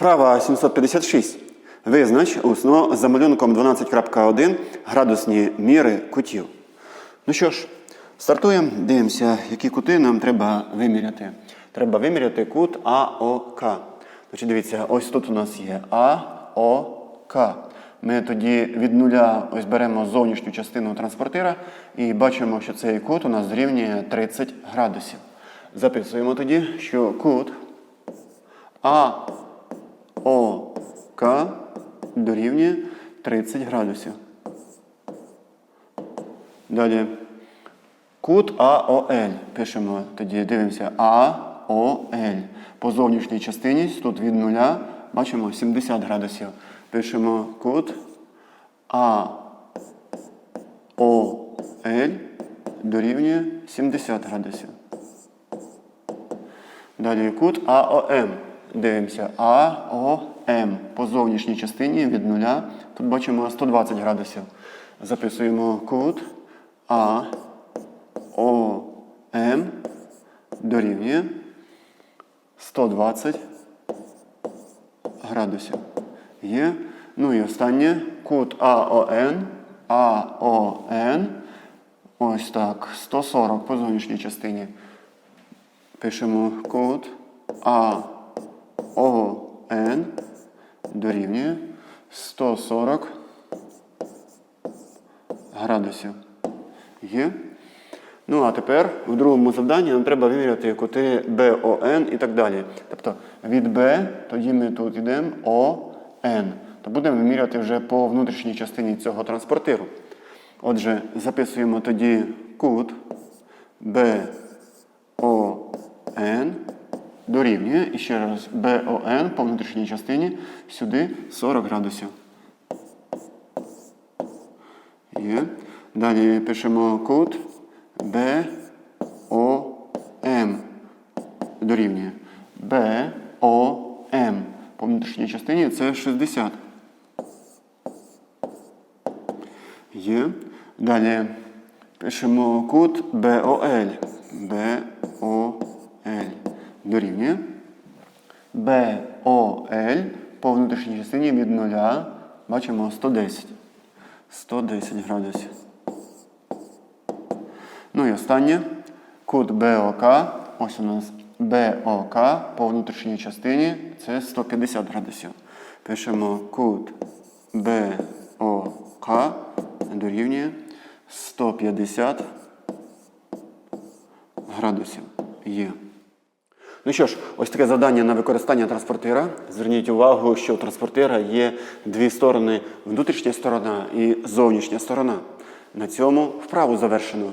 Вправа 756. Визнач усно за малюнком 12.1 градусні міри кутів. Ну що ж, стартуємо. Дивимося, які кути нам треба виміряти. Треба виміряти кут АОК. Значить, дивіться, ось тут у нас є АОК. Ми тоді від нуля ось беремо зовнішню частину транспортира і бачимо, що цей кут у нас дорівнює 30 градусів. Записуємо тоді, що кут АОК дорівнює 30 градусів. Далі. Кут АОЛ. Пишемо тоді, дивимося АОЛ. По зовнішній частині тут від нуля бачимо 70 градусів. Пишемо кут АОЛ дорівнює 70 градусів. Далі кут АОМ. Дивимося АОМ. По зовнішній частині від нуля. Тут бачимо 120 градусів. Записуємо кут АОМ дорівнює 120 градусів. Є. Ну і останнє кут АОН. АОН. Ось так. 140 по зовнішній частині. Пишемо код АОН дорівнює 140 градусів. Є. Ну, а тепер в другому завданні нам треба виміряти кути БОН і так далі. Тобто від Б, тоді ми тут йдемо ОН. То будемо виміряти вже по внутрішній частині цього транспортиру. Отже, записуємо тоді кут БОН дорівнює, і ще раз, БОН по внутрішній частині сюди 40 градусів. Є. Далі пишемо кут БОМ дорівнює. БОМ по внутрішній частині це 60. Є. Далі пишемо кут БОЛ. БОЛ дорівнює. БОЛ по внутрішній частині від нуля бачимо 110. 110 градусів. Ну і останнє. Кут БОК. Ось у нас БОК по внутрішній частині це 150 градусів. Пишемо кут БОК дорівнює 150 градусів. Є. Ну що ж, ось таке завдання на використання транспортира. Зверніть увагу, що у транспортира є дві сторони: внутрішня сторона і зовнішня сторона. На цьому вправу завершено.